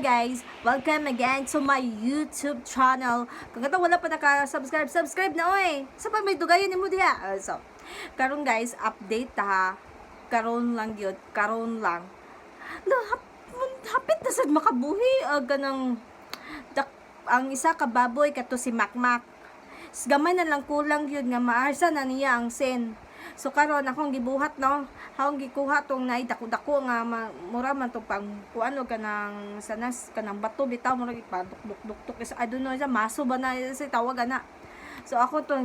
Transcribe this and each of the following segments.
Guys! Welcome again to my YouTube channel. Kung ito wala pa naka-subscribe, subscribe na oy! Sa pa may dugayon ni mo diha. Uh, so, karon guys, update ha. Karon lang yun. Karon lang. No, hap, hapit na sad makabuhi. Uh, ganang, dak, ang isa ka baboy kato si Makmak. Gamay na lang kulang yun nga maarsa na niya ang sen. So karon akong gibuhat no. Akong gikuha tong nay dako-dako nga mura man to pang kuano kanang sanas kanang bato bitaw mura gipaduk-duk-duk sa I don't know sa maso ba na sa tawag ana. So ako to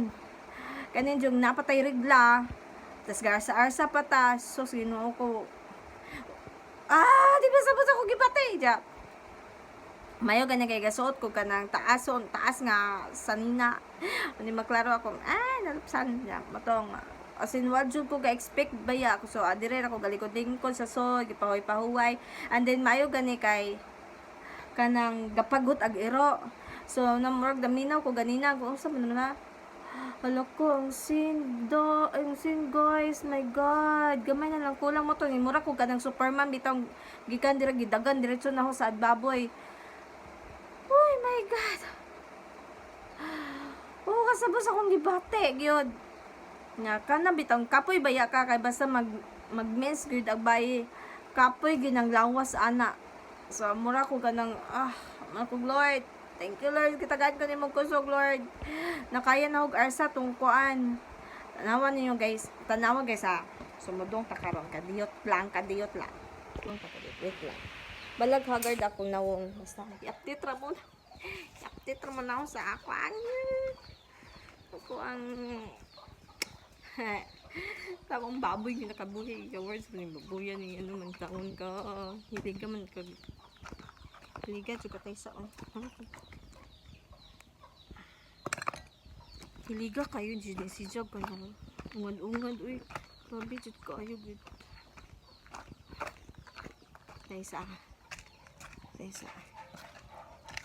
kanin yung napatay rigla. Tas garsa-arsa patas. So sino ko Ah, di ba sabot ako gipatay ja. Mayo gani kay gasuot ko kanang taason, taas nga sanina. Ani maklaro ako, ay nalupsan niya. Matong as in what jud ko ga-expect baya ako so adire ako galikod ko sa so gipahoy-pahuway and then mayo gani kay kanang gapagot ag iro so namurag daminaw ko ganina ko sa man na Hala ko, ang sin, do, ang sin, guys, my God. Gamay na lang, kulang mo to. Mura ko kanang superman, bitang gikan dira, gidagan, diretso na ako sa baboy. Oh my God. Oo, kasabos akong gibate, gyud. Nga ka na bitang kapoy baya ka kay basta mag mag-mess gyud ag bayi. Kapoy ginang lawas ana. So mura ko ganang ah, ako Lord. Thank you Lord, kitagan ko nimo kusog Lord. Nakaya na og arsa tungkuan. Tanawan ninyo guys, tanawa guys ha. Sumudong ta karon kadiyot lang, lang. Sumudong ta kadiyot, wait lang. Balag hagard ako nawong basta i-update ra mo. I-update ra mo na sa ako ang ako ang Takong baboy yung nakabuhi. Words mo yung babuyan yung ano man taon ka. Hilig ka man ka. Hiliga, juga tayo sa oh. Hiliga kayo, Jid. Si Job ka na. Ungad-ungad, uy. Grabe, Jid kayo. Tayo sa. Tayo sa.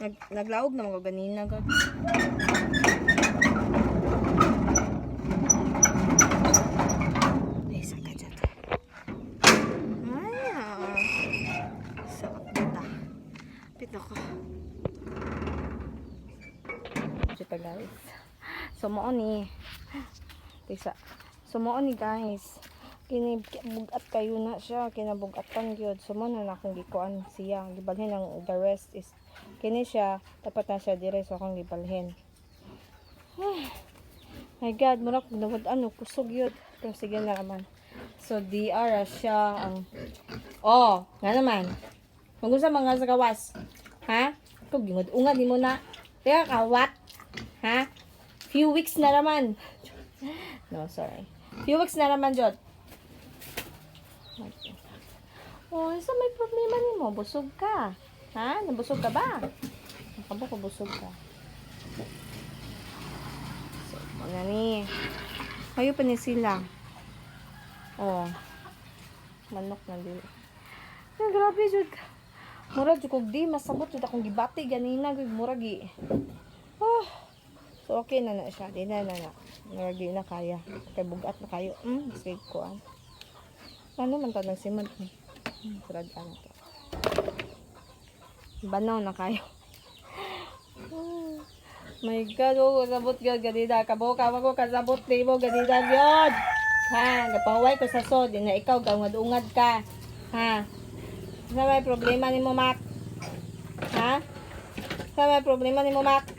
Nag, naglaog na mga ganina, God. Tayo sa ka, Jid. Ay, ah. Sarap dito. Pito ko. Ito guys. So mo ni. Tisa. So mo ni guys. Kini bugat kayo na siya kinabugatan gyud. So mo na akong gikuan siya. Gibalhin ang the rest is kini siya dapat na siya dire so akong gibalhin. My God, mura ko nawad ano kusog yun. Pero sige na naman. So DR siya ang Oh, nga naman. Magunsa mga sa. Ha? Kung gingod-ungad ni mo na. Kaya ka, what? Ha? Few weeks na naman. No, sorry. Few weeks na naman, Jod. Oh, isa may problema ni mo. Busog ka. Ha? Nabusog ka ba? Nakabo ko busog ka. So, mga ni. Kayo pa ni sila. Oh. Manok na dili. Ay, grabe, Jod. Mura, Jod, kog di, masabot, Jod, akong gibati, ganina, mura, gi. Oh. So, okay na na siya. Di na na na. Di na kaya. Kay bugat na kayo. Hmm, sige ko, ah. Ano man to, nagsimad ni. Hmm, sarad ka na to. Banaw na kayo. Oh, my God, oh, kasabot gyud ganida. Kabuka mo ko kasabot ni mo ganida gyud. Ha, gapaway ko sa sod, na ikaw gawad-ungad ka. Ha? Sa may problema ni mo, Mac? Ha? Sa may problema ni mo, Mac?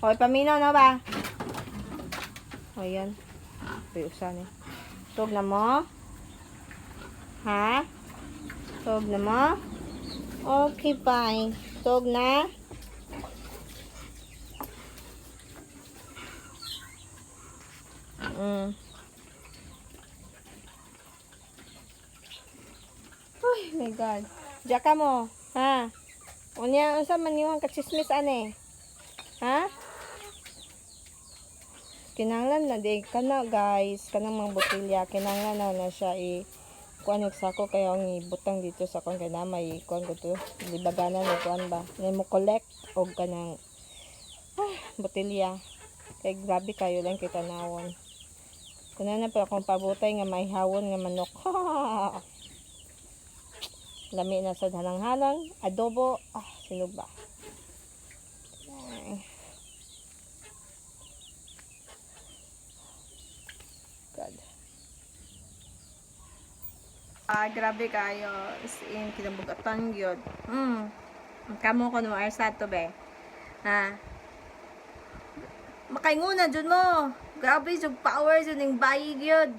Hoy, paminaw na ba? O, yan. Piusan eh. Tug na mo? Ha? Tug na mo? Okay, fine. Tug na? Mm. Uy, my God. Diyan mo. Ha? Unya, unsa man yung kachismis ane? Ha? Kinanglan na di ka na guys. Kanang mga botilya. Kinanglan na na siya i kuan yung sako kaya ang ibutang dito sa kuan kaya na may kuan ko to. Libaganan ni kuan ba. Na mo collect og kanang ah, botilya. Kay grabe kayo lang kita nawon. Kuna na pa akong pabutay nga may hawon nga manok. Lami na sa hanang-hanang. Adobo. Ah, sinog ba? Ah, grabe kayo. As in, kinabugatan yun. Hmm. Kamo ko no, arsa to be. Ha? Makainguna dyan mo. Grabe, yung power dyan ng bayi yun.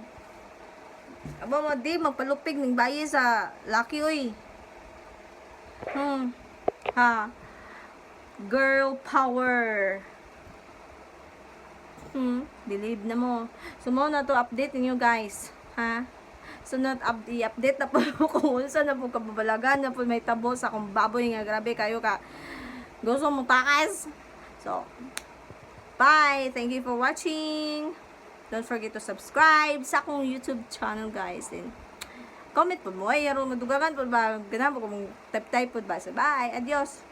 Aba mo di, magpalupig ng bayi sa laki uy. Hmm. Ha? Girl power. Hmm, believe na mo. So mo na to update ninyo guys. Ha? So not up i-update na po kung unsa na po kababalagan na po may tabo sa akong baboy nga grabe kayo ka. Gusto mo takas. So, bye. Thank you for watching. Don't forget to subscribe sa akong YouTube channel guys. And comment po mo. Ay, aron madugangan po ba? Ganun po kung type-type po ba. So, bye. Adios.